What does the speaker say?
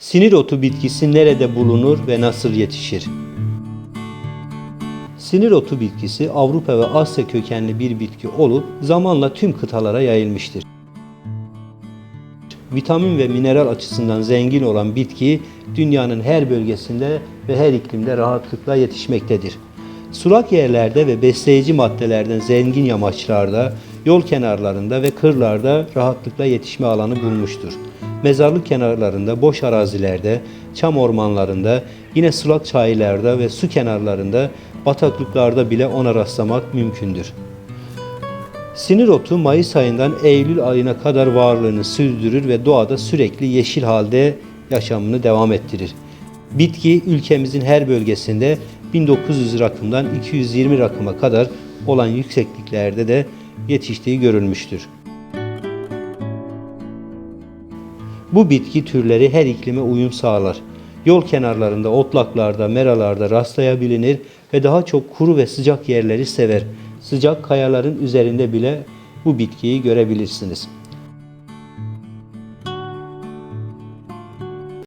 Sinir otu bitkisi nerede bulunur ve nasıl yetişir? Sinir otu bitkisi Avrupa ve Asya kökenli bir bitki olup zamanla tüm kıtalara yayılmıştır. Vitamin ve mineral açısından zengin olan bitki dünyanın her bölgesinde ve her iklimde rahatlıkla yetişmektedir. Sulak yerlerde ve besleyici maddelerden zengin yamaçlarda, yol kenarlarında ve kırlarda rahatlıkla yetişme alanı bulmuştur. Mezarlık kenarlarında, boş arazilerde, çam ormanlarında, yine sulak çaylarda ve su kenarlarında, bataklıklarda bile ona rastlamak mümkündür. Sinir otu Mayıs ayından Eylül ayına kadar varlığını sürdürür ve doğada sürekli yeşil halde yaşamını devam ettirir. Bitki ülkemizin her bölgesinde 1900 rakımdan 220 rakıma kadar olan yüksekliklerde de yetiştiği görülmüştür. Bu bitki türleri her iklime uyum sağlar. Yol kenarlarında, otlaklarda, meralarda rastlayabilinir ve daha çok kuru ve sıcak yerleri sever. Sıcak kayaların üzerinde bile bu bitkiyi görebilirsiniz.